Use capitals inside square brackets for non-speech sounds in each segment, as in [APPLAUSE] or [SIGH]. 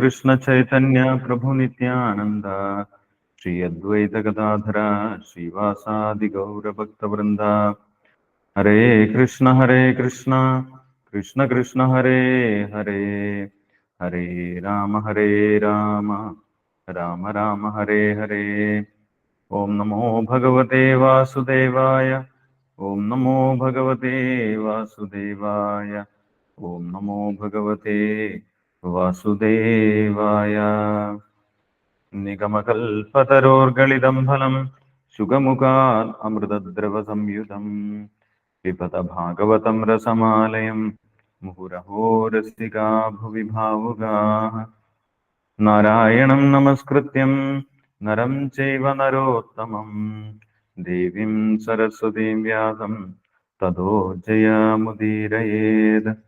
कृष्ण चैतन्य प्रभु नित्यानंद श्री अद्वैत गदाधर श्रीवासादि गौर भक्त वृंदा हरे कृष्ण हरे कृष्ण कृष्ण कृष्ण, हरे हरे। हरे राम हरे राम राम राम, हरे हरे। ओम नमो भगवते वासुदेवाय, ओम नमो भगवते वासुदेवाय, ओम नमो भगवते വാസുദേവായ. നിഗമകൽപതരോർഗളിതം ഫലം ശുഗമുഖാൽ അമൃതദ്രവസംയുതം. വിപത ഭാഗവതം രസമാലയം മുഹുരഹോരസ്തികാ ഭുവി ഭാവുകാ നാരായണം നമസ്കൃത്യം നരം ചൈവ നരോത്തമം. ദേവീം സരസ്വതീം വ്യാസം തതോ ജയാമുദീരയേത്.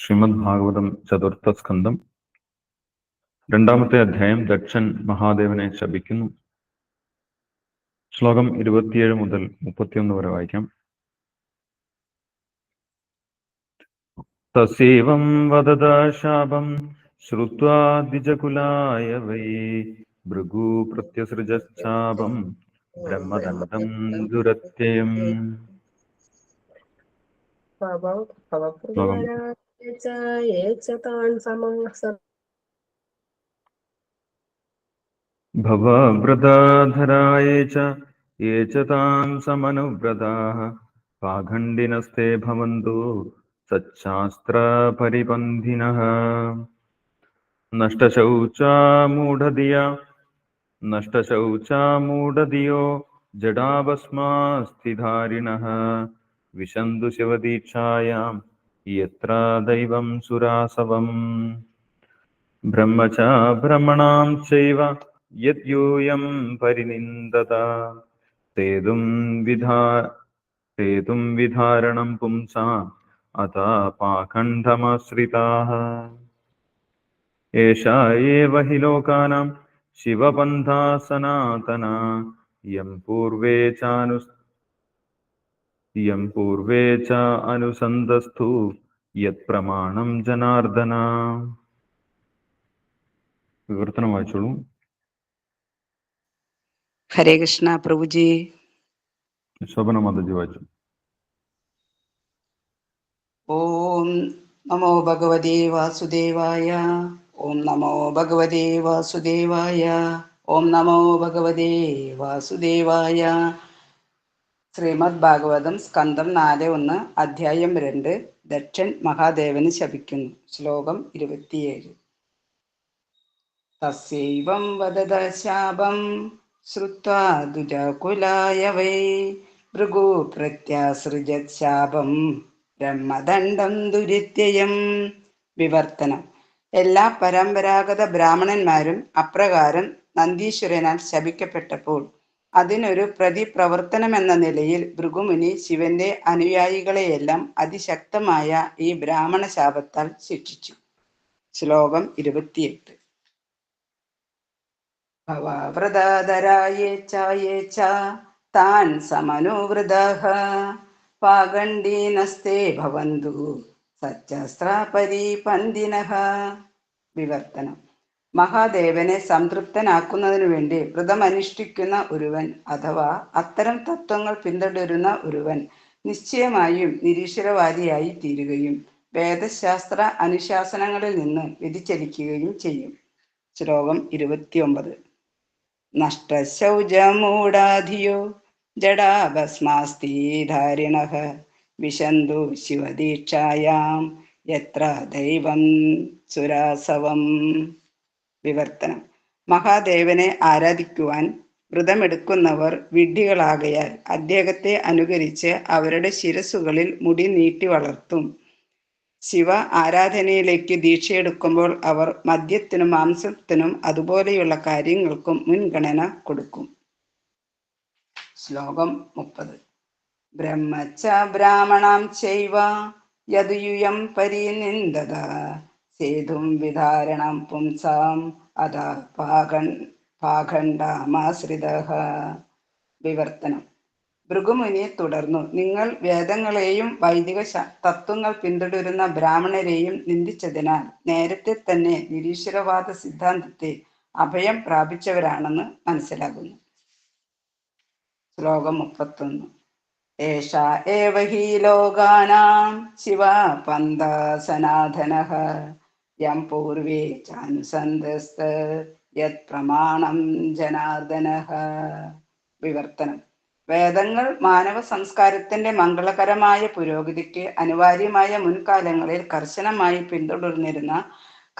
ശ്രീമദ് ഭാഗവതം ചതുർത്ഥ സ്കന്ധം. രണ്ടാമത്തെ അധ്യായം ദക്ഷൻ മഹാദേവനെ ശപിക്കുന്നു. ശ്ലോകം ഇരുപത്തിയേഴ് മുതൽ മുപ്പത്തിയൊന്ന് വരെ വായിക്കാം. തസീവം വദത ശാപം ശ്രുത്വാദിജകുലായ വൈ ഭൃഗു പ്രത്യസൃജാപം ബ്രഹ്മദന്തം ദുരത്യം तान् समास भवव्रताधराय च ये च तां समनुव्रताः पाखण्डिनस्ते भवन्तु सच्छास्त्रपरिपन्थिनः नष्टशौचा मूढधिया नष्टशौचा मूढधियो जडाभस्मास्थिधारिणः विशन्तु शिवदीक्षायां यत्र दैवं सुरासवम् ब्रह्म च भ्रमणां चैव यद्यूयं परिनिन्दत सेतुं विधा सेतुं विधारणं पुंसाम् अत पाखण्डमाश्रिताः एषा एव हि लोकानां शिवपन्था सनातना यं पूर्वे ഇയം പൂർവേ ച അനുസന്ധസ്തു യത് പ്രമാണം ജനാർദ്ദന വിവർത്തനം വായിച്ചോളൂ ഹരേ കൃഷ്ണ പ്രഭുജി ശോഭന മാതാജി വായിച്ചു ഓം നമോ ഭഗവതേ വാസുദേവായ ഓം നമോ ഭഗവതേ വാസുദേവായ ഓം നമോ ഭഗവതേ വാസുദേവായ ശ്രീമദ് ഭാഗവതം സ്കന്ധം നാല് ഒന്ന് അധ്യായം രണ്ട് ദക്ഷൻ മഹാദേവന് ശപിക്കുന്നു. ശ്ലോകം ഇരുപത്തിയേഴ്. തസ്യൈവം വദത ശാപം ശ്രുത്വാ ദുജകുലായ വൈ ഭൃഗു പ്രത്യാസൃജത് ശാപം ബ്രഹ്മദണ്ഡം ദുരിത്യയം. വിവർത്തനം. എല്ലാ പരമ്പരാഗത ബ്രാഹ്മണന്മാരും അപ്രകാരം നന്ദീശ്വരനാൽ ശപിക്കപ്പെട്ടപ്പോൾ അതിനൊരു പ്രതിപ്രവർത്തനം എന്ന നിലയിൽ ഭൃഗുമുനി ശിവന്റെ അനുയായികളെയെല്ലാം അതിശക്തമായ ഈ ബ്രാഹ്മണ ശാപത്താൽ ശിക്ഷിച്ചു. ശ്ലോകം ഇരുപത്തിയെട്ട്. ഭവവ്രതാധരായേ ചായേ ച താൻ സമനുവൃതഃ. പാഗണ്ഡീനസ്തേ ഭവന്തു സച്ചസ്ത്രാപരിപന്തിനഃ വിവർത്തനം. മഹാദേവനെ സംതൃപ്തനാക്കുന്നതിനു വേണ്ടി വ്രതമനുഷ്ഠിക്കുന്ന ഒരുവൻ അഥവാ അത്തരം തത്വങ്ങൾ പിന്തുടരുന്ന ഒരുവൻ നിശ്ചയമായും നിരീശ്വരവാദിയായി തീരുകയും വേദശാസ്ത്ര അനുശാസനങ്ങളിൽ നിന്ന് വ്യതിചലിക്കുകയും ചെയ്യും. ശ്ലോകം ഇരുപത്തിയൊമ്പത്. നഷ്ടശൗചമൂടാധിയോ ജഡാഭസ്മാസ്തീധാരിണ വിശന്തു ശിവദീക്ഷായാം. യത്ര ദൈവം സുരാസവം. വിവർത്തനം. മഹാദേവനെ ആരാധിക്കുവാൻ വ്രതമെടുക്കുന്നവർ വിഡ്ഢികളാകയാൽ അദ്ദേഹത്തെ അനുകരിച്ച് അവരുടെ ശിരസുകളിൽ മുടി നീട്ടി വളർത്തും. ശിവ ആരാധനയിലേക്ക് ദീക്ഷയെടുക്കുമ്പോൾ അവർ മദ്യത്തിനും മാംസത്തിനും അതുപോലെയുള്ള കാര്യങ്ങൾക്കും മുൻഗണന കൊടുക്കും. ശ്ലോകം മുപ്പത്. ബ്രഹ്മച്ച ബ്രാഹ്മണം ചെയ്വ യദുയുയം പരിനിന്ദത സേതും വിധാരണം പുംസാം. അത പാകൺ പാഖണ്ഡാമാശ്രിത. വിവർത്തനം. ഭൃഗുമുനി തുടർന്നു. നിങ്ങൾ വേദങ്ങളെയും വൈദിക തത്വങ്ങൾ പിന്തുടരുന്ന ബ്രാഹ്മണരെയും നിന്ദിച്ചതിനാൽ നേരത്തെ തന്നെ നിരീശ്വരവാദ സിദ്ധാന്തത്തെ അഭയം പ്രാപിച്ചവരാണെന്ന് മനസ്സിലാകുന്നു. ശ്ലോകം മുപ്പത്തൊന്ന്. ഏഷ ഏവ ഹി ലോകാനാം ശിവ പന്ത സനാതനഃ യം പൂർവേ ചാനുസന്ധസ്ത യത് പ്രമാണം ജനാർദ്ദനഃ. വിവർത്തനം. വേദങ്ങൾ മാനവ സംസ്കാരത്തിന്റെ മംഗളകരമായ പുരോഗതിക്ക് അനിവാര്യമായ മുൻകാലങ്ങളിൽ കർശനമായി പിന്തുടർന്നിരുന്ന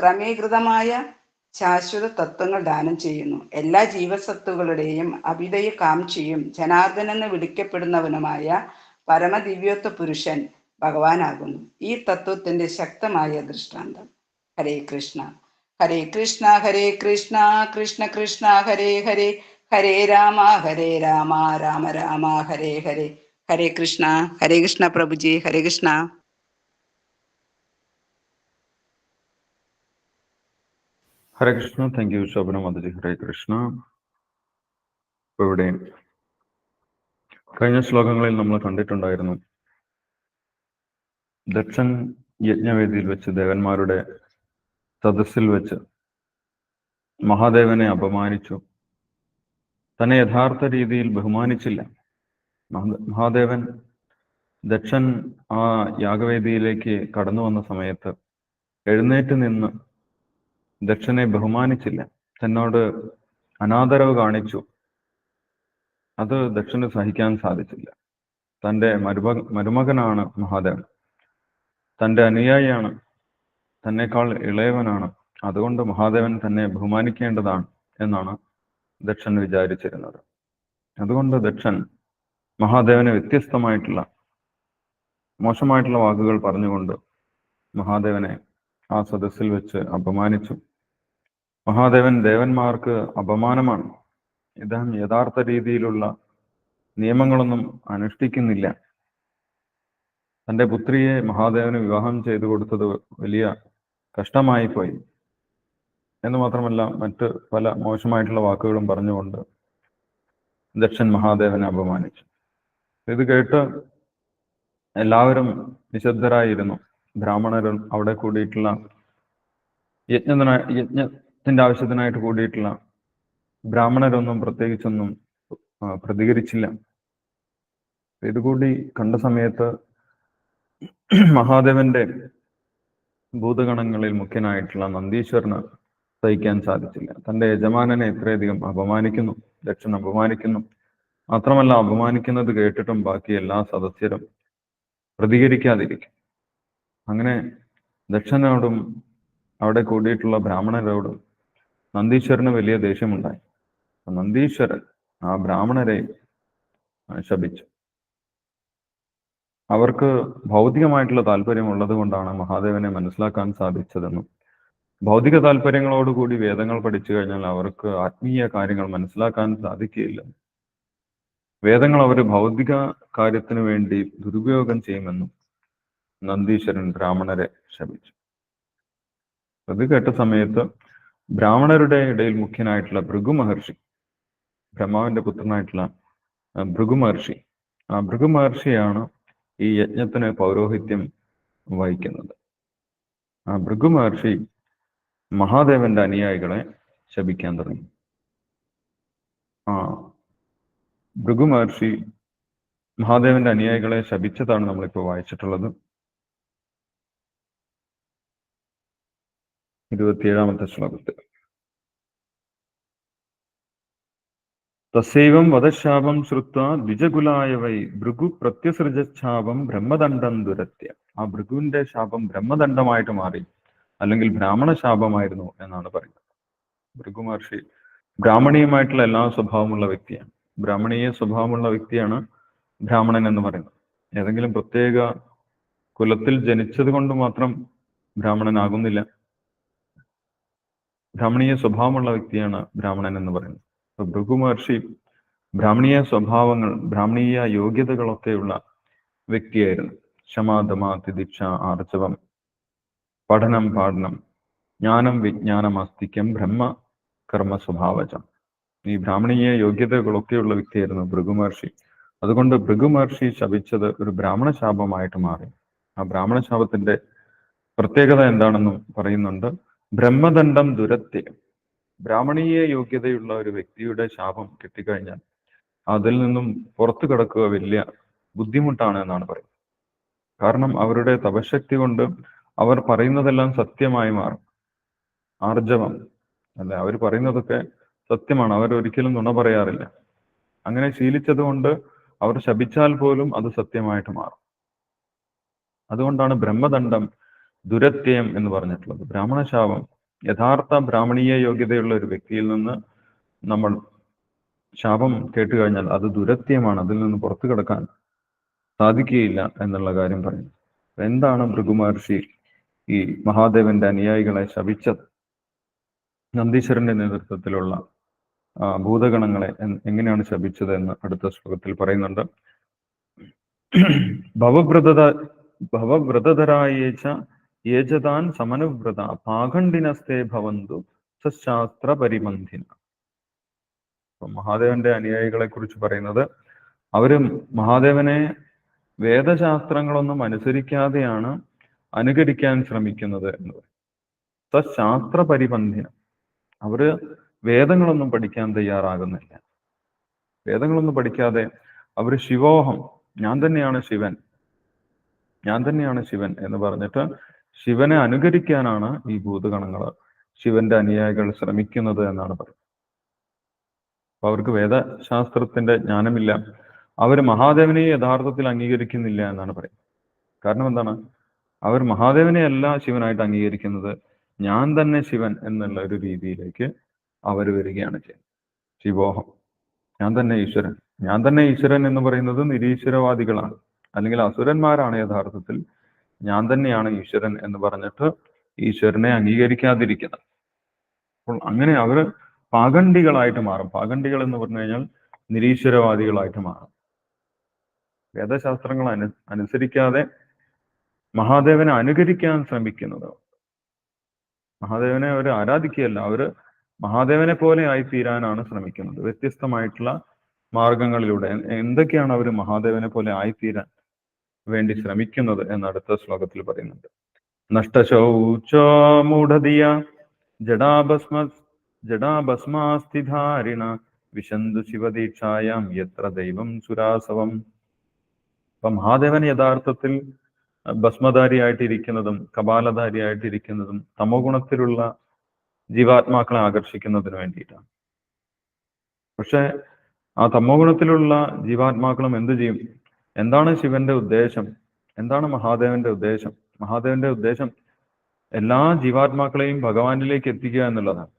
ക്രമീകൃതമായ ശാശ്വത തത്വങ്ങൾ ദാനം ചെയ്യുന്നു. എല്ലാ ജീവസത്തുക്കളുടെയും അഭിതയ കാംക്ഷിയും ജനാർദ്ദൻ എന്ന് വിളിക്കപ്പെടുന്നവനുമായ പരമദിവ്യോത്വ പുരുഷൻ ഭഗവാനാകുന്നു. ഈ തത്വത്തിന്റെ ശക്തമായ ദൃഷ്ടാന്തം. ഹരേ കൃഷ്ണ. ഹരേ കൃഷ്ണ ഹരേ കൃഷ്ണ കൃഷ്ണ കൃഷ്ണ ഹരേ ഹരേ. ഹരേ രാമ ഹരേ രാമ രാമ രാമ ഹരേ ഹരേ. ഹരേ കൃഷ്ണ ഹരേ കൃഷ്ണ പ്രഭുജി ഹരേ കൃഷ്ണ. ഹരേ കൃഷ്ണ താങ്ക് യു ശോഭന മാതാജി. ഹരേ കൃഷ്ണ. ഇപ്പൊ ഇവിടെ കഴിഞ്ഞ ശ്ലോകങ്ങളിൽ നമ്മൾ കണ്ടിട്ടുണ്ടായിരുന്നു ദക്ഷൻ യജ്ഞവേദിയിൽ വെച്ച് ദേവന്മാരുടെ സദസ്സിൽ വെച്ച് മഹാദേവനെ അപമാനിച്ചു. തന്നെ യഥാർത്ഥ രീതിയിൽ ബഹുമാനിച്ചില്ല. മഹാദേവൻ ദക്ഷൻ ആ യാഗവേദിയിലേക്ക് കടന്നു വന്ന സമയത്ത് എഴുന്നേറ്റ് നിന്ന് ദക്ഷനെ ബഹുമാനിച്ചില്ല. തന്നോട് അനാദരവ് കാണിച്ചു. അത് ദക്ഷന് സഹിക്കാൻ സാധിച്ചില്ല. തന്റെ മരുമ മരുമകനാണ് മഹാദേവൻ. തന്റെ അനുയായിയാണ് തന്നെക്കാൾ ഇളയവനാണ്. അതുകൊണ്ട് മഹാദേവൻ തന്നെ ബഹുമാനിക്കേണ്ടതാണ് എന്നാണ് ദക്ഷൻ വിചാരിച്ചിരുന്നത്. അതുകൊണ്ട് ദക്ഷൻ മഹാദേവന് വ്യത്യസ്തമായിട്ടുള്ള മോശമായിട്ടുള്ള വാക്കുകൾ പറഞ്ഞുകൊണ്ട് മഹാദേവനെ ആ സദസ്സിൽ വെച്ച് അപമാനിച്ചു. മഹാദേവൻ ദേവന്മാർക്ക് അപമാനമാണ്. ഇദ്ദേഹം യഥാർത്ഥ രീതിയിലുള്ള നിയമങ്ങളൊന്നും അനുഷ്ഠിക്കുന്നില്ല. തന്റെ പുത്രിയെ മഹാദേവന് വിവാഹം ചെയ്തു കൊടുത്തത് വലിയ കഷ്ടമായി പോയി എന്ന് മാത്രമല്ല മറ്റ് പല മോശമായിട്ടുള്ള വാക്കുകളും പറഞ്ഞുകൊണ്ട് ദക്ഷൻ മഹാദേവനെ അപമാനിച്ചു. ഇത് കേട്ട് എല്ലാവരും നിശബ്ദരായിരുന്നു. ബ്രാഹ്മണരും അവിടെ കൂടിയിട്ടുള്ള യജ്ഞത്തിന യജ്ഞത്തിന്റെ ആവശ്യത്തിനായിട്ട് കൂടിയിട്ടുള്ള ബ്രാഹ്മണരൊന്നും പ്രത്യേകിച്ചൊന്നും പ്രതികരിച്ചില്ല. ഇതുകൂടി കണ്ട സമയത്ത് മഹാദേവന്റെ ഭൂതഗണങ്ങളിൽ മുഖ്യനായിട്ടുള്ള നന്ദീശ്വരന് സഹിക്കാൻ സാധിച്ചില്ല. തന്റെ യജമാനനെ ഇത്രയധികം അപമാനിക്കുന്നു ദക്ഷൻ അപമാനിക്കുന്നു. മാത്രമല്ല അപമാനിക്കുന്നത് കേട്ടിട്ടും ബാക്കി എല്ലാ സദസ്യരും പ്രതികരിക്കാതിരിക്കും. അങ്ങനെ ദക്ഷനോടും അവിടെ കൂടിയിട്ടുള്ള ബ്രാഹ്മണരോടും നന്ദീശ്വരന് വലിയ ദേഷ്യമുണ്ടായി. നന്ദീശ്വരൻ ആ ബ്രാഹ്മണരെ ശപിച്ചു. അവർക്ക് ഭൗതികമായിട്ടുള്ള താല്പര്യം ഉള്ളത് കൊണ്ടാണ് മഹാദേവനെ മനസ്സിലാക്കാൻ സാധിച്ചതെന്നും ഭൗതിക താല്പര്യങ്ങളോടുകൂടി വേദങ്ങൾ പഠിച്ചു കഴിഞ്ഞാൽ അവർക്ക് ആത്മീയ കാര്യങ്ങൾ മനസ്സിലാക്കാൻ സാധിക്കുകയില്ല വേദങ്ങൾ അവർ ഭൗതിക കാര്യത്തിന് വേണ്ടി ദുരുപയോഗം ചെയ്യുമെന്നും നന്ദീശ്വരൻ ബ്രാഹ്മണരെ ശപിച്ചു. അത് കേട്ട സമയത്ത് ബ്രാഹ്മണരുടെ ഇടയിൽ മുഖ്യനായിട്ടുള്ള ഭൃഗു മഹർഷി ബ്രഹ്മാവിന്റെ പുത്രനായിട്ടുള്ള ഭൃഗു മഹർഷി ആ ഭൃഗു മഹർഷിയാണ് ഈ യജ്ഞത്തിന് പൗരോഹിത്യം വഹിക്കുന്നത്. ആ ഭൃഗു മഹർഷി മഹാദേവന്റെ അനുയായികളെ ശപിക്കാൻ തുടങ്ങി. ആ ഭൃഗു മഹർഷി മഹാദേവന്റെ അനുയായികളെ ശപിച്ചതാണ് നമ്മളിപ്പോൾ വായിച്ചിട്ടുള്ളത്. ഇരുപത്തിയേഴാമത്തെ ശ്ലോകത്തിൽ. തസ്യൈവം വധശാപം ശ്രുത്വ ദ്വിജകുലായ വൈ ഭൃഗു പ്രത്യസൃജാപം ബ്രഹ്മദണ്ഡം ദുരത്യ. ആ ഭൃഗുവിന്റെ ശാപം ബ്രഹ്മദണ്ഡമായിട്ട് മാറി അല്ലെങ്കിൽ ബ്രാഹ്മണ ശാപമായിരുന്നു എന്നാണ് പറയുന്നത്. ഭൃഗു മഹർഷി ബ്രാഹ്മണീയമായിട്ടുള്ള എല്ലാ സ്വഭാവമുള്ള വ്യക്തിയാണ്. ബ്രാഹ്മണീയ സ്വഭാവമുള്ള വ്യക്തിയാണ് ബ്രാഹ്മണൻ എന്ന് പറയുന്നത്. ഏതെങ്കിലും പ്രത്യേക കുലത്തിൽ ജനിച്ചത് കൊണ്ട് മാത്രം ബ്രാഹ്മണനാകുന്നില്ല. ബ്രാഹ്മണീയ സ്വഭാവമുള്ള വ്യക്തിയാണ് ബ്രാഹ്മണൻ എന്ന് പറയുന്നത്. അപ്പൊ ഭൃഗു മഹർഷി ബ്രാഹ്മണീയ സ്വഭാവങ്ങൾ ബ്രാഹ്മണീയ യോഗ്യതകളൊക്കെയുള്ള വ്യക്തിയായിരുന്നു. ക്ഷമാദമ തിദിക്ഷ ആർജവം. പഠനം പാഠനം. ജ്ഞാനം വിജ്ഞാനം അസ്തിക്യം ബ്രഹ്മ കർമ്മ സ്വഭാവജം. ഈ ബ്രാഹ്മണീയ യോഗ്യതകളൊക്കെയുള്ള വ്യക്തിയായിരുന്നു ഭൃഗു മഹർഷി അതുകൊണ്ട് ഭൃഗു മഹർഷി ശപിച്ചത് ഒരു ബ്രാഹ്മണ ശാപമായിട്ട് മാറി. ആ ബ്രാഹ്മണ ശാപത്തിന്റെ പ്രത്യേകത എന്താണെന്നും പറയുന്നുണ്ട്. ബ്രഹ്മദണ്ഡം ദുരത്യം. ബ്രാഹ്മണീയ യോഗ്യതയുള്ള ഒരു വ്യക്തിയുടെ ശാപം കിട്ടിക്കഴിഞ്ഞാൽ അതിൽ നിന്നും പുറത്തു കിടക്കുക വലിയ ബുദ്ധിമുട്ടാണ് എന്നാണ് പറയുന്നത്. കാരണം അവരുടെ തപശക്തി കൊണ്ട് അവർ പറയുന്നതെല്ലാം സത്യമായി മാറും. ആർജവം അല്ല? അവർ പറയുന്നതൊക്കെ സത്യമാണ്. അവർ ഒരിക്കലും നുണ പറയാറില്ല. അങ്ങനെ ശീലിച്ചത് കൊണ്ട് അവർ ശപിച്ചാൽ പോലും അത് സത്യമായിട്ട് മാറും. അതുകൊണ്ടാണ് ബ്രഹ്മദണ്ഡം ദുരത്യം എന്ന് പറഞ്ഞിട്ടുള്ളത്. ബ്രാഹ്മണ ശാപം യഥാർത്ഥ ബ്രാഹ്മണീയ യോഗ്യതയുള്ള ഒരു വ്യക്തിയിൽ നിന്ന് നമ്മൾ ശാപം കേട്ടു കഴിഞ്ഞാൽ അത് ദുരത്യമാണ് അതിൽ നിന്ന് പുറത്തു കിടക്കാൻ സാധിക്കുകയില്ല എന്നുള്ള കാര്യം പറയുന്നു. എന്താണ് ഭൃഗു മഹർഷി ഈ മഹാദേവന്റെ അനുയായികളെ ശപിച്ചത്? നന്ദീശ്വരന്റെ നേതൃത്വത്തിലുള്ള ഭൂതഗണങ്ങളെ എങ്ങനെയാണ് ശപിച്ചത് എന്ന് അടുത്ത ശ്ലോകത്തിൽ പറയുന്നുണ്ട്. ഭവവ്രതത ഭവവ്രതധരായേച്ച യേജതാൻ സമനുവ്രത പാഖണ്ഡിനസ്തേ ഭവന്തു സശാസ്ത്ര പരിബന്ധിന അപ്പൊ മഹാദേവന്റെ അനുയായികളെ കുറിച്ച് പറയുന്നത് അവർ മഹാദേവനെ വേദശാസ്ത്രങ്ങളൊന്നും അനുസരിക്കാതെയാണ് അനുകരിക്കാൻ ശ്രമിക്കുന്നത് എന്ന് പറയും സശാസ്ത്ര പരിബന്ധിന അവർ വേദങ്ങളൊന്നും പഠിക്കാൻ തയ്യാറാകുന്നില്ല. വേദങ്ങളൊന്നും പഠിക്കാതെ അവർ ശിവോഹം ഞാൻ തന്നെയാണ് ശിവൻ ഞാൻ തന്നെയാണ് ശിവൻ എന്ന് പറഞ്ഞിട്ട് ശിവനെ അനുകരിക്കാനാണ് ഈ ഭൂതഗണങ്ങൾ ശിവന്റെ അനുയായികൾ ശ്രമിക്കുന്നത് എന്നാണ് പറയുന്നത്. അപ്പൊ അവർക്ക് വേദശാസ്ത്രത്തിന്റെ ജ്ഞാനമില്ല. അവർ മഹാദേവനെ യഥാർത്ഥത്തിൽ അംഗീകരിക്കുന്നില്ല എന്നാണ് പറയുന്നത്. കാരണം എന്താണ്? അവർ മഹാദേവനെ അല്ല ശിവനായിട്ട് അംഗീകരിക്കുന്നത്. ഞാൻ തന്നെ ശിവൻ എന്നുള്ള ഒരു രീതിയിലേക്ക് അവർ വരികയാണ് ചെയ്യുന്നത്. ശിവോഹം. ഞാൻ തന്നെ ഈശ്വരൻ. ഞാൻ തന്നെ ഈശ്വരൻ എന്ന് പറയുന്നത് നിരീശ്വരവാദികളാണ്. അല്ലെങ്കിൽ അസുരന്മാരാണ് യഥാർത്ഥത്തിൽ ഞാൻ തന്നെയാണ് ഈശ്വരൻ എന്ന് പറഞ്ഞിട്ട് ഈശ്വരനെ അംഗീകരിക്കാതിരിക്കുന്നത്. അപ്പോൾ അങ്ങനെ അവർ പാഖണ്ഡികളായിട്ട് മാറും. പാഖണ്ഡികൾ എന്ന് പറഞ്ഞു കഴിഞ്ഞാൽ നിരീശ്വരവാദികളായിട്ട് മാറും. വേദശാസ്ത്രങ്ങൾ അനു അനുസരിക്കാതെ മഹാദേവനെ അനുകരിക്കാൻ ശ്രമിക്കുന്നത്. മഹാദേവനെ അവർ ആരാധിക്കുകയല്ല അവർ മഹാദേവനെ പോലെ ആയി തീരാനാണ് ശ്രമിക്കുന്നത്. വ്യത്യസ്തമായിട്ടുള്ള മാർഗങ്ങളിലൂടെ എന്തൊക്കെയാണ് അവർ മഹാദേവനെ പോലെ ആയിത്തീരാൻ വേണ്ടി ശ്രമിക്കുന്നത് എന്ന് അടുത്ത ശ്ലോകത്തിൽ പറയുന്നുണ്ട്. നഷ്ടശൗചോ മൂഢതിയ ജഡാഭസ്മ ജഡാഭസ്മാസ്ഥിധാരിണ വിശന്തു ശിവദീക്ഷായം എത്ര ദൈവം സുരാസവം. അപ്പൊ മഹാദേവൻ യഥാർത്ഥത്തിൽ ഭസ്മധാരിയായിട്ടിരിക്കുന്നതും കപാലധാരിയായിട്ടിരിക്കുന്നതും തമോ ഗുണത്തിലുള്ള ജീവാത്മാക്കളെ ആകർഷിക്കുന്നതിന് വേണ്ടിയിട്ടാണ്. പക്ഷെ ആ തമോ ഗുണത്തിലുള്ള ജീവാത്മാക്കളും എന്ത് ചെയ്യും? എന്താണ് ശിവന്റെ ഉദ്ദേശം? എന്താണ് മഹാദേവന്റെ ഉദ്ദേശം? മഹാദേവന്റെ ഉദ്ദേശം എല്ലാ ജീവാത്മാക്കളെയും ഭഗവാനിലേക്ക് എത്തിക്കുക എന്നുള്ളതാണ്.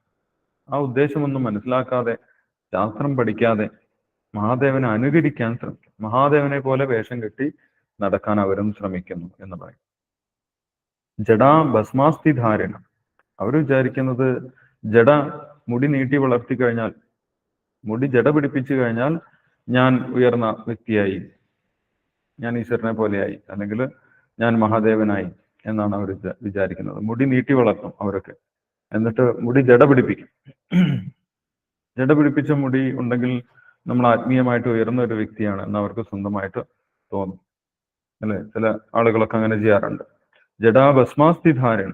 ആ ഉദ്ദേശമൊന്നും മനസ്സിലാക്കാതെ ശാസ്ത്രം പഠിക്കാതെ മഹാദേവനെ അനുകരിക്കാൻ ശ്രമിക്കും. മഹാദേവനെ പോലെ വേഷം കെട്ടി നടക്കാൻ അവരും ശ്രമിക്കുന്നു എന്ന് പറയും. ജഡാ ഭസ്മാസ്തി ധാരണ. അവർ വിചാരിക്കുന്നത് ജഡ മുടി നീട്ടി വളർത്തി കഴിഞ്ഞാൽ മുടി ജഡ പിടിപ്പിച്ചു കഴിഞ്ഞാൽ ഞാൻ ഉയർന്ന വ്യക്തിയായി ഞാൻ ഈശ്വരനെ പോലെയായി അല്ലെങ്കിൽ ഞാൻ മഹാദേവനായി എന്നാണ് അവർ വിചാരിക്കുന്നത്. മുടി നീട്ടി വളർത്തും അവരൊക്കെ. എന്നിട്ട് മുടി ജട പിടിപ്പിക്കും. ജട പിടിപ്പിച്ച മുടി ഉണ്ടെങ്കിൽ നമ്മൾ ആത്മീയമായിട്ട് ഉയർന്ന ഒരു വ്യക്തിയാണ് എന്ന് അവർക്ക് സ്വന്തമായിട്ട് തോന്നും. അല്ലെ? ചില ആളുകളൊക്കെ അങ്ങനെ ചെയ്യാറുണ്ട്. ജഡാ ഭസ്മാസ്തി ധാരണ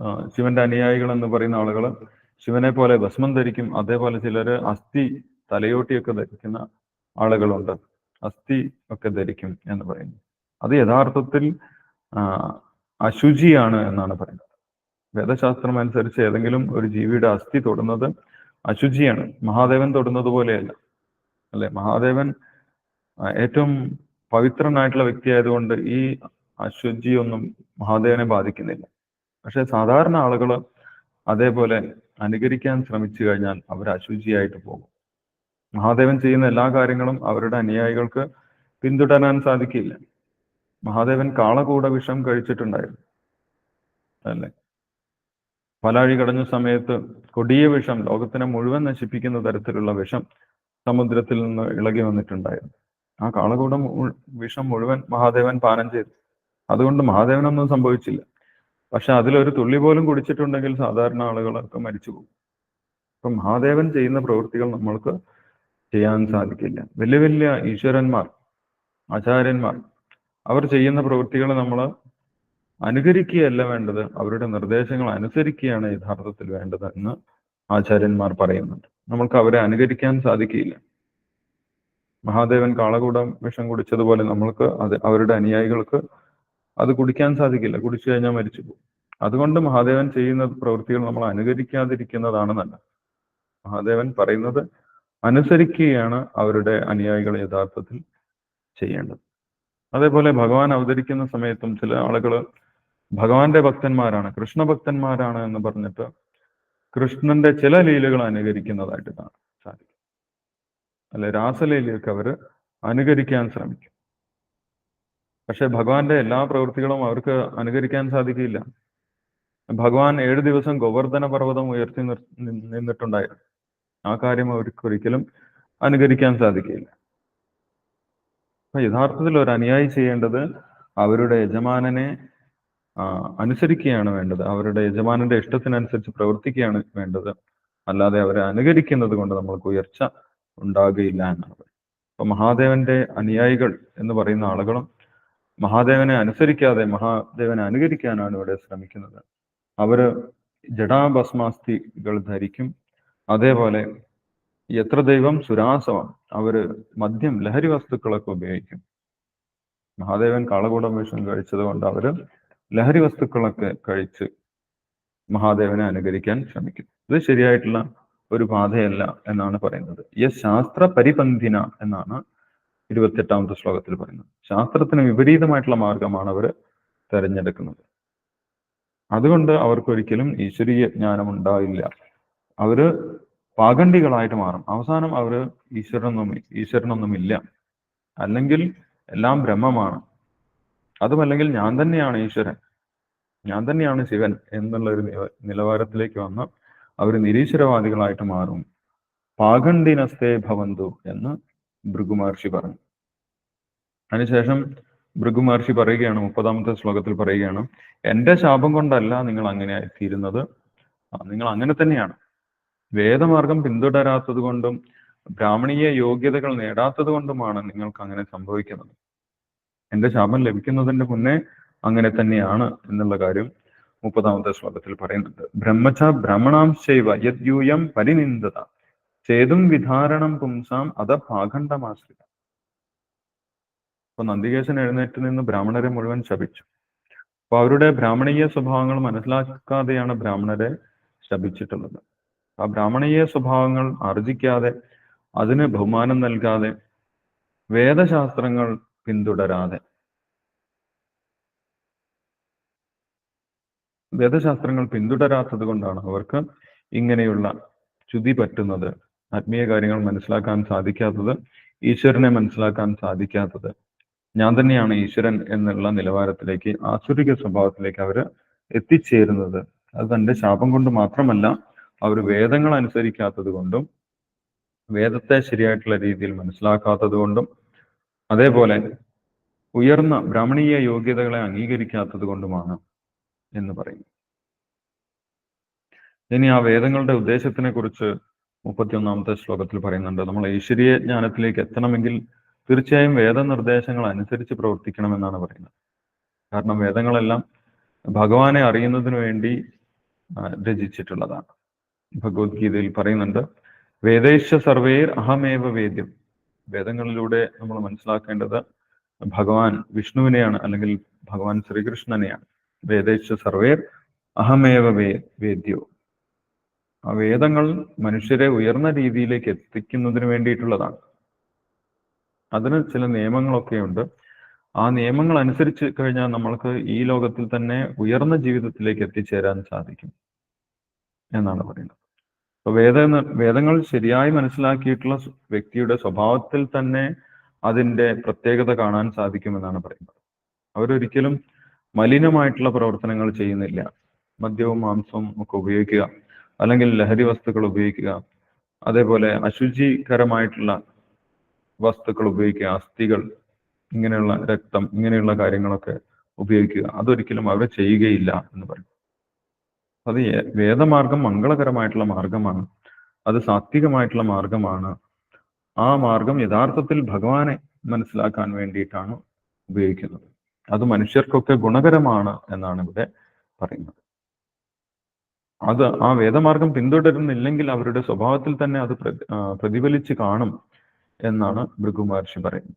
ആ, ശിവന്റെ അനുയായികൾ എന്ന് പറയുന്ന ആളുകൾ ശിവനെ പോലെ ഭസ്മം ധരിക്കും. അതേപോലെ ചിലര് അസ്ഥി തലയോട്ടിയൊക്കെ ധരിക്കുന്ന ആളുകളുണ്ട്. അസ്ഥി ഒക്കെ ധരിക്കും എന്ന് പറയുന്നു. അത് യഥാർത്ഥത്തിൽ അശുചിയാണ് എന്നാണ് പറയുന്നത്. വേദശാസ്ത്രം അനുസരിച്ച് ഏതെങ്കിലും ഒരു ജീവിയുടെ അസ്ഥി തൊടുന്നത് അശുചിയാണ്. മഹാദേവൻ തൊടുന്നത് പോലെയല്ല. അല്ലെ? മഹാദേവൻ ഏറ്റവും പവിത്രനായിട്ടുള്ള വ്യക്തിയായതുകൊണ്ട് ഈ അശുചിയൊന്നും മഹാദേവനെ ബാധിക്കുന്നില്ല. പക്ഷെ സാധാരണ ആളുകൾ അതേപോലെ അനുകരിക്കാൻ ശ്രമിച്ചു കഴിഞ്ഞാൽ അവർ അശുചിയായിട്ട് പോകും. മഹാദേവൻ ചെയ്യുന്ന എല്ലാ കാര്യങ്ങളും അവരുടെ അനുയായികൾക്ക് പിന്തുടരാൻ സാധിക്കില്ല. മഹാദേവൻ കാളകൂട വിഷം കഴിച്ചിട്ടുണ്ടായിരുന്നു. അല്ലേ? പലാഴി കടഞ്ഞ സമയത്ത് കൊടിയ വിഷം ലോകത്തിനെ മുഴുവൻ നശിപ്പിക്കുന്ന തരത്തിലുള്ള വിഷം സമുദ്രത്തിൽ നിന്ന് ഇളകി വന്നിട്ടുണ്ടായിരുന്നു. ആ കാളകൂടം വിഷം മുഴുവൻ മഹാദേവൻ പാനം ചെയ്തു. അതുകൊണ്ട് മഹാദേവനൊന്നും സംഭവിച്ചില്ല. പക്ഷെ അതിലൊരു തുള്ളി പോലും കുടിച്ചിട്ടുണ്ടെങ്കിൽ സാധാരണ ആളുകളൊക്കെ മരിച്ചു പോകും അപ്പൊ മഹാദേവൻ ചെയ്യുന്ന പ്രവൃത്തികൾ നമ്മൾക്ക് ചെയ്യാൻ സാധിക്കില്ല. വലിയ വലിയ ഈശ്വരന്മാർ ആചാര്യന്മാർ അവർ ചെയ്യുന്ന പ്രവൃത്തികൾ നമ്മൾ അനുകരിക്കുകയല്ല വേണ്ടത്. അവരുടെ നിർദ്ദേശങ്ങൾ അനുസരിക്കുകയാണ് യഥാർത്ഥത്തിൽ വേണ്ടത് എന്ന് ആചാര്യന്മാർ പറയുന്നുണ്ട്. നമ്മൾക്ക് അവരെ അനുകരിക്കാൻ സാധിക്കില്ല മഹാദേവൻ കാളകൂടം വിഷം കുടിച്ചതുപോലെ നമ്മൾക്ക് അത് അവരുടെ അനുയായികൾക്ക് അത് കുടിക്കാൻ സാധിക്കില്ല. കുടിച്ചു കഴിഞ്ഞാൽ മരിച്ചു പോകും. അതുകൊണ്ട് മഹാദേവൻ ചെയ്യുന്ന പ്രവൃത്തികൾ നമ്മൾ അനുകരിക്കാതിരിക്കുന്നതാണ് നല്ലത്. മഹാദേവൻ പറയുന്നത് അനുസരിക്കുകയാണ് അവരുടെ അനുയായികൾ യഥാർത്ഥത്തിൽ ചെയ്യേണ്ടത്. അതേപോലെ ഭഗവാൻ അവതരിക്കുന്ന സമയത്തും ചില ആളുകൾ ഭഗവാന്റെ ഭക്തന്മാരാണ് കൃഷ്ണഭക്തന്മാരാണ് എന്ന് പറഞ്ഞിട്ട് കൃഷ്ണന്റെ ചില ലീലകൾ അനുകരിക്കുന്നതായിട്ട് കാണാൻ സാധിക്കും. അല്ലെ രാസലീലയൊക്കെ അവർ അനുകരിക്കാൻ ശ്രമിക്കും. പക്ഷെ ഭഗവാന്റെ എല്ലാ പ്രവൃത്തികളും അവർക്ക് അനുകരിക്കാൻ സാധിക്കില്ല. ഭഗവാൻ ഏഴു ദിവസം ഗോവർദ്ധന പർവതം ഉയർത്തി നിർ നിന്നിട്ടുണ്ടായിരുന്നു. ആ കാര്യം അവർക്ക് ഒരിക്കലും അനുകരിക്കാൻ സാധിക്കില്ല. അപ്പൊ യഥാർത്ഥത്തിൽ ഒരു അനുയായി ചെയ്യേണ്ടത് അവരുടെ യജമാനനെ അനുസരിക്കുകയാണ് വേണ്ടത്. അവരുടെ യജമാനന്റെ ഇഷ്ടത്തിനനുസരിച്ച് പ്രവർത്തിക്കുകയാണ് വേണ്ടത്. അല്ലാതെ അവരെ അനുകരിക്കുന്നത് കൊണ്ട് നമ്മൾക്ക് ഉയർച്ച ഉണ്ടാകുകയില്ല എന്നാണ്. അപ്പൊ മഹാദേവന്റെ അനുയായികൾ എന്ന് പറയുന്ന ആളുകളും മഹാദേവനെ അനുസരിക്കാതെ മഹാദേവനെ അനുകരിക്കാനാണ് ഇവിടെ ശ്രമിക്കുന്നത്. അവർ ജഡാഭസ്മാസ്തികൾ ധരിക്കും. അതേപോലെ എത്ര ദൈവം സുരാസവം. അവർ മദ്യം ലഹരി വസ്തുക്കളൊക്കെ ഉപയോഗിക്കും. മഹാദേവൻ കാളകൂടം വിഷം കഴിച്ചത് കൊണ്ട് അവർ ലഹരി വസ്തുക്കളൊക്കെ കഴിച്ച് മഹാദേവനെ അനുകരിക്കാൻ ശ്രമിക്കും. ഇത് ശരിയായിട്ടുള്ള ഒരു പാതയല്ല എന്നാണ് പറയുന്നത്. യ ശാസ്ത്ര പരിപന്ധിന എന്നാണ് ഇരുപത്തെട്ടാമത്തെ ശ്ലോകത്തിൽ പറയുന്നത്. ശാസ്ത്രത്തിന് വിപരീതമായിട്ടുള്ള മാർഗമാണ് അവർ തെരഞ്ഞെടുക്കുന്നത്. അതുകൊണ്ട് അവർക്കൊരിക്കലും ഈശ്വരീയ ജ്ഞാനം ഉണ്ടാവില്ല. അവർ പാഖണ്ഡികളായിട്ട് മാറും. അവസാനം അവർ ഈശ്വരനൊന്നും ഈശ്വരനൊന്നുമില്ല. അല്ലെങ്കിൽ എല്ലാം ബ്രഹ്മമാണ്. അതുമല്ലെങ്കിൽ ഞാൻ തന്നെയാണ് ഈശ്വരൻ. ഞാൻ തന്നെയാണ് ശിവൻ എന്നുള്ള ഒരു നിലവാരത്തിലേക്ക് വന്ന് അവർ നിരീശ്വരവാദികളായിട്ട് മാറും. പാഖണ്ഡിനസ്തേ ഭവന്തു എന്ന് ഭൃഗു മഹർഷി പറഞ്ഞു. അതിനുശേഷം ഭൃഗു മഹർഷി പറയുകയാണ് മുപ്പതാമത്തെ ശ്ലോകത്തിൽ പറയുകയാണ് എന്റെ ശാപം കൊണ്ടല്ല നിങ്ങൾ അങ്ങനെ തീരുന്നത്. നിങ്ങൾ അങ്ങനെ തന്നെയാണ്. വേദമാർഗം പിന്തുടരാത്തത് കൊണ്ടും ബ്രാഹ്മണീയ യോഗ്യതകൾ നേടാത്തത് കൊണ്ടുമാണ് നിങ്ങൾക്ക് അങ്ങനെ സംഭവിക്കുന്നത്. എന്റെ ശാപം ലഭിക്കുന്നതിന്റെ മുന്നേ അങ്ങനെ തന്നെയാണ് എന്നുള്ള കാര്യം മുപ്പതാമത്തെ ശ്ലോകത്തിൽ പറയുന്നുണ്ട്. ബ്രഹ്മച ബ്രഹ്മണാംശൈവ യദ്യൂയം പരിനിന്ദത. ചേതും വിധാരണം പുംസാം അത പാഖണ്ഡമാശ്രിത. അപ്പൊ നന്ദികേശൻ എഴുന്നേറ്റ് നിന്ന് ബ്രാഹ്മണരെ മുഴുവൻ ശപിച്ചു. അപ്പൊ അവരുടെ ബ്രാഹ്മണീയ സ്വഭാവങ്ങൾ മനസ്സിലാക്കാതെയാണ് ബ്രാഹ്മണരെ ശപിച്ചിട്ടുള്ളത്. ആ ബ്രാഹ്മണീയ സ്വഭാവങ്ങൾ ആർജിക്കാതെ അതിന് ബഹുമാനം നൽകാതെ വേദശാസ്ത്രങ്ങൾ പിന്തുടരാതെ. വേദശാസ്ത്രങ്ങൾ പിന്തുടരാത്തത് കൊണ്ടാണ് അവർക്ക് ഇങ്ങനെയുള്ള ചുതി പറ്റുന്നത്. ആത്മീയ കാര്യങ്ങൾ മനസ്സിലാക്കാൻ സാധിക്കാത്തത് ഈശ്വരനെ മനസ്സിലാക്കാൻ സാധിക്കാത്തത്. ഞാൻ തന്നെയാണ് ഈശ്വരൻ എന്നുള്ള നിലവാരത്തിലേക്ക് ആസുരിക സ്വഭാവത്തിലേക്ക് അവർ എത്തിച്ചേരുന്നത്. അത് തന്റെ ശാപം കൊണ്ട് മാത്രമല്ല അവർ വേദങ്ങൾ അനുസരിക്കാത്തത് കൊണ്ടും വേദത്തെ ശരിയായിട്ടുള്ള രീതിയിൽ മനസ്സിലാക്കാത്തത് കൊണ്ടും അതേപോലെ ഉയർന്ന ബ്രാഹ്മണീയ യോഗ്യതകളെ അംഗീകരിക്കാത്തത് കൊണ്ടുമാണ് എന്ന് പറയും. ഇനി ആ വേദങ്ങളുടെ ഉദ്ദേശത്തിനെ കുറിച്ച് മുപ്പത്തിയൊന്നാമത്തെ ശ്ലോകത്തിൽ പറയുന്നുണ്ട്. നമ്മൾ ഈശ്വരീയ ജ്ഞാനത്തിലേക്ക് എത്തണമെങ്കിൽ തീർച്ചയായും വേദനിർദ്ദേശങ്ങൾ അനുസരിച്ച് പ്രവർത്തിക്കണമെന്നാണ് പറയുന്നത്. കാരണം വേദങ്ങളെല്ലാം ഭഗവാനെ അറിയുന്നതിന് വേണ്ടി രചിച്ചിട്ടുള്ളതാണ്. ഭഗവത്ഗീതയിൽ പറയുന്നുണ്ട് വേദേശ സർവേർ അഹമേവ വേദ്യം. വേദങ്ങളിലൂടെ നമ്മൾ മനസ്സിലാക്കേണ്ടത് ഭഗവാൻ വിഷ്ണുവിനെയാണ് അല്ലെങ്കിൽ ഭഗവാൻ ശ്രീകൃഷ്ണനെയാണ്. വേദേശ സർവേർ അഹമേവ വേ വേദ്യോ. ആ വേദങ്ങൾ മനുഷ്യരെ ഉയർന്ന രീതിയിലേക്ക് എത്തിക്കുന്നതിന് വേണ്ടിയിട്ടുള്ളതാണ്. അതിന് ചില നിയമങ്ങളൊക്കെ ഉണ്ട് ആ നിയമങ്ങൾ അനുസരിച്ച് കഴിഞ്ഞാൽ നമ്മൾക്ക് ഈ ലോകത്തിൽ തന്നെ ഉയർന്ന ജീവിതത്തിലേക്ക് എത്തിച്ചേരാൻ സാധിക്കും. എന്നാണ് പറയുന്നത്. അപ്പൊ വേദ വേദങ്ങൾ ശരിയായി മനസ്സിലാക്കിയിട്ടുള്ള വ്യക്തിയുടെ സ്വഭാവത്തിൽ തന്നെ അതിന്റെ പ്രത്യേകത കാണാൻ സാധിക്കുമെന്നാണ് പറയുന്നത്. അവരൊരിക്കലും മലിനമായിട്ടുള്ള പ്രവർത്തനങ്ങൾ ചെയ്യുന്നില്ല. മദ്യവും മാംസവും ഒക്കെ ഉപയോഗിക്കുക അല്ലെങ്കിൽ ലഹരി വസ്തുക്കൾ ഉപയോഗിക്കുക അതേപോലെ അശുചികരമായിട്ടുള്ള വസ്തുക്കൾ ഉപയോഗിക്കുക അസ്ഥികൾ ഇങ്ങനെയുള്ള രക്തം ഇങ്ങനെയുള്ള കാര്യങ്ങളൊക്കെ ഉപയോഗിക്കുക അതൊരിക്കലും അവർ ചെയ്യുകയില്ല എന്ന് പറയും അത് വേദമാർഗം മംഗളകരമായിട്ടുള്ള മാർഗമാണ്. അത് സാത്വികമായിട്ടുള്ള മാർഗമാണ്. ആ മാർഗം യഥാർത്ഥത്തിൽ ഭഗവാനെ മനസ്സിലാക്കാൻ വേണ്ടിയിട്ടാണ് ഉപയോഗിക്കുന്നത്. അത് മനുഷ്യർക്കൊക്കെ ഗുണകരമാണ് എന്നാണ് ഇവിടെ പറയുന്നത്. അത് ആ വേദമാർഗം പിന്തുടരുന്നില്ലെങ്കിൽ അവരുടെ സ്വഭാവത്തിൽ തന്നെ അത് പ്രതിഫലിച്ച് കാണും എന്നാണ് ഭൃഗു മഹർഷി പറയുന്നത്.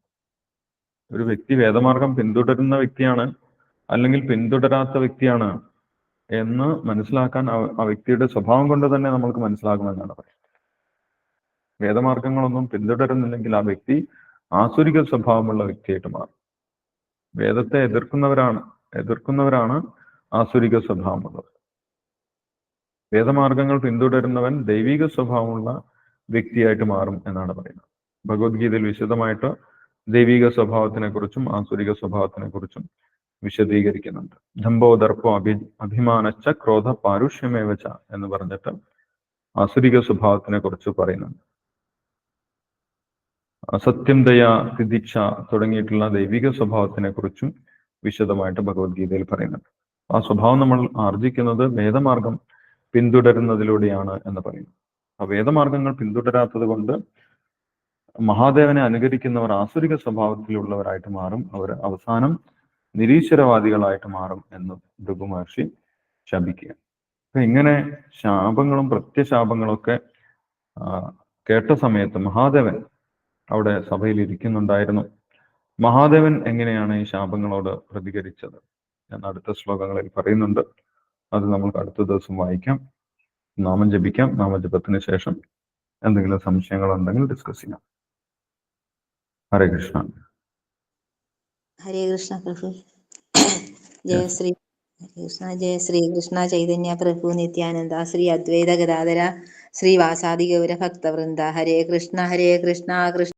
ഒരു വ്യക്തി വേദമാർഗം പിന്തുടരുന്ന വ്യക്തിയാണ് അല്ലെങ്കിൽ പിന്തുടരാത്ത വ്യക്തിയാണ് എന്ന് മനസ്സിലാക്കാൻ ആ വ്യക്തിയുടെ സ്വഭാവം കൊണ്ട് തന്നെ നമ്മൾക്ക് മനസ്സിലാകുമെന്നാണ് പറയുന്നത്. വേദമാർഗങ്ങളൊന്നും പിന്തുടരുന്നില്ലെങ്കിൽ ആ വ്യക്തി ആസുരിക സ്വഭാവമുള്ള വ്യക്തിയായിട്ട് മാറും. വേദത്തെ എതിർക്കുന്നവരാണ് എതിർക്കുന്നവരാണ് ആസുരിക സ്വഭാവമുള്ളത്. വേദമാർഗങ്ങൾ പിന്തുടരുന്നവൻ ദൈവിക സ്വഭാവമുള്ള വ്യക്തിയായിട്ട് മാറും എന്നാണ് പറയുന്നത്. ഭഗവത്ഗീതയിൽ വിശദമായിട്ട് ദൈവിക സ്വഭാവത്തിനെ കുറിച്ചും ആസുരിക സ്വഭാവത്തിനെ കുറിച്ചും വിശദീകരിക്കുന്നുണ്ട്. ധംബോ ദർപ്പോ അഭി അഭിമാനച്ച ക്രോധ പാരുഷ്യമേവച്ച എന്ന് പറഞ്ഞിട്ട് ആസുരിക സ്വഭാവത്തിനെ കുറിച്ച് പറയുന്നുണ്ട്. സത്യം ദയ തിദിക്ഷ തുടങ്ങിയിട്ടുള്ള ദൈവിക സ്വഭാവത്തിനെ കുറിച്ചും വിശദമായിട്ട് ഭഗവത്ഗീതയിൽ പറയുന്നുണ്ട്. ആ സ്വഭാവം നമ്മൾ ആർജിക്കുന്നത് വേദമാർഗം പിന്തുടരുന്നതിലൂടെയാണ് എന്ന് പറയുന്നു. ആ വേദമാർഗങ്ങൾ പിന്തുടരാത്തത് കൊണ്ട് മഹാദേവനെ അനുകരിക്കുന്നവർ ആസുരിക സ്വഭാവത്തിലുള്ളവരായിട്ട് മാറും. അവർ അവസാനം നിരീശ്വരവാദികളായിട്ട് മാറും എന്ന് ഭൃഗു മഹർഷി ശപിക്കുക അപ്പൊ ഇങ്ങനെ ശാപങ്ങളും പ്രത്യശാപങ്ങളും ഒക്കെ കേട്ട സമയത്ത് മഹാദേവൻ അവിടെ സഭയിൽ ഇരിക്കുന്നുണ്ടായിരുന്നു. മഹാദേവൻ എങ്ങനെയാണ് ഈ ശാപങ്ങളോട് പ്രതികരിച്ചത് ഞാൻ അടുത്ത ശ്ലോകങ്ങളിൽ പറയുന്നുണ്ട്. അത് നമുക്ക് അടുത്ത ദിവസം വായിക്കാം. നാമം ജപിക്കാം. നാമജപത്തിന് ശേഷം എന്തെങ്കിലും സംശയങ്ങളുണ്ടെങ്കിൽ ഡിസ്കസ് ചെയ്യാം. ഹരേ കൃഷ്ണ. ഹരേ കൃഷ്ണ പ്രഭു. [COUGHS] ജയ ശ്രീ കൃഷ്ണ ജയ ശ്രീ കൃഷ്ണ ചൈതന്യ പ്രഭു നിത്യാനന്ദ ശ്രീ അദ്വൈത ഗദാധര ശ്രീ വാസാദി ഗൗര ഭക്തവൃന്ദ ഹരേ കൃഷ്ണ ഹരേ കൃഷ്ണ കൃഷ്ണ